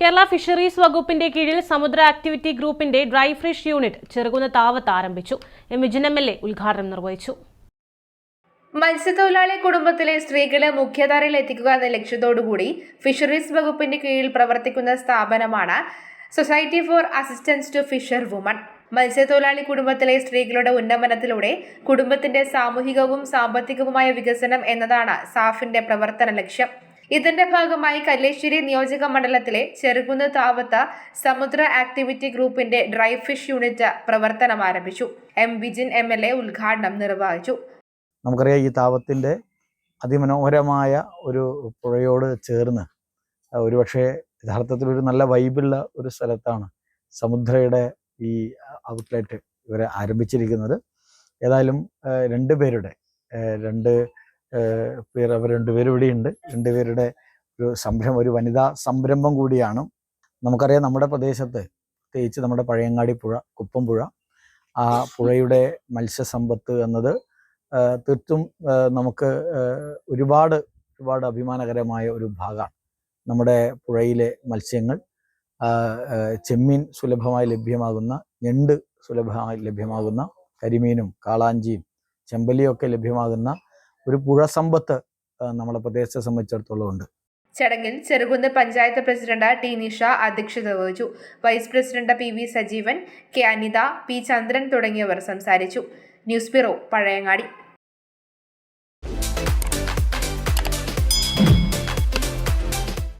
Kerala fisheries വകുപ്പിന്റെ കീഴിൽ സമുദ്ര ആക്ടിവിറ്റി ഗ്രൂപ്പിന്റെ ഡ്രൈ ഫിഷ് യൂണിറ്റ് ചെറുകുന്ന താവത്ത് ആരംഭിച്ചു. M Vijin M L A ഉദ്ഘാടനം നിർവഹിച്ചു. മത്സ്യത്തൊഴിലാളി കുടുംബത്തിലെ സ്ത്രീകളെ മുഖ്യധാരയിൽ എത്തിക്കുക എന്ന ലക്ഷ്യത്തോടുകൂടി ഫിഷറീസ് വകുപ്പിന്റെ കീഴിൽ പ്രവർത്തിക്കുന്ന സ്ഥാപനമാണ് society for assistance to fisher woman മത്സ്യത്തൊഴിലാളി കുടുംബത്തിലെ സ്ത്രീകളുടെ ഉന്നമനത്തിലൂടെ കുടുംബത്തിന്റെ സാമൂഹികവും സാമ്പത്തികവുമായ വികസനം എന്നതാണ് സാഫിന്റെ പ്രവർത്തന ലക്ഷ്യം. ഇതിന്റെ ഭാഗമായി കല്ലേശ്വരി നിയോജക മണ്ഡലത്തിലെ ചെറുകുന്ന് താവത്ത സമുദ്ര ആക്ടിവിറ്റി ഗ്രൂപ്പിന്റെ ഡ്രൈ ഫിഷ് യൂണിറ്റ് പ്രവർത്തനം ആരംഭിച്ചു. M Vijin M L A ഉദ്ഘാടനം നിർവഹിച്ചു. നമുക്കറിയാം ഈ താവത്തിന്റെ അതിമനോഹരമായ ഒരു പുഴയോട് ചേർന്ന് ഒരുപക്ഷെ യഥാർത്ഥത്തിൽ ഒരു നല്ല വൈബുള്ള ഒരു സ്ഥലത്താണ് സമുദ്രയുടെ ഈ ഔട്ട്ലെറ്റ് ഇവരെ ആരംഭിച്ചിരിക്കുന്നത്. ഏതായാലും രണ്ട് പേരുടെ രണ്ട് പേർ അവർ രണ്ടുപേരും ഇവിടെയുണ്ട്. രണ്ടുപേരുടെ ഒരു സംരംഭം ഒരു വനിതാ സംരംഭം കൂടിയാണ്. നമുക്കറിയാം നമ്മുടെ പ്രദേശത്ത് പ്രത്യേകിച്ച് നമ്മുടെ പഴയങ്ങാടി പുഴ കുപ്പം പുഴ ആ പുഴയുടെ മത്സ്യസമ്പത്ത് എന്നത് തീർത്തും നമുക്ക് ഒരുപാട് ഒരുപാട് അഭിമാനകരമായ ഒരു ഭാഗമാണ്. നമ്മുടെ പുഴയിലെ മത്സ്യങ്ങൾ ചെമ്മീൻ സുലഭമായി ലഭ്യമാകുന്ന ഞണ്ട് സുലഭമായി ലഭ്യമാകുന്ന കരിമീനും കാളാഞ്ചിയും ചെമ്പലിയും ഒക്കെ ലഭ്യമാകുന്ന ഒരു പുഴ സമ്പത്ത് നമ്മളെ പ്രദേശത്തെ സംബന്ധിച്ചിടത്തോളം ഉണ്ട് ചടങ്ങിൽ ചെറുകുന്ന് പഞ്ചായത്ത് പ്രസിഡന്റ് ടി നിഷ അധ്യക്ഷത വഹിച്ചു. Vice president P V Sajeevan K Anitha P Chandran തുടങ്ങിയവർ സംസാരിച്ചു. News bureau Pazhayangadi.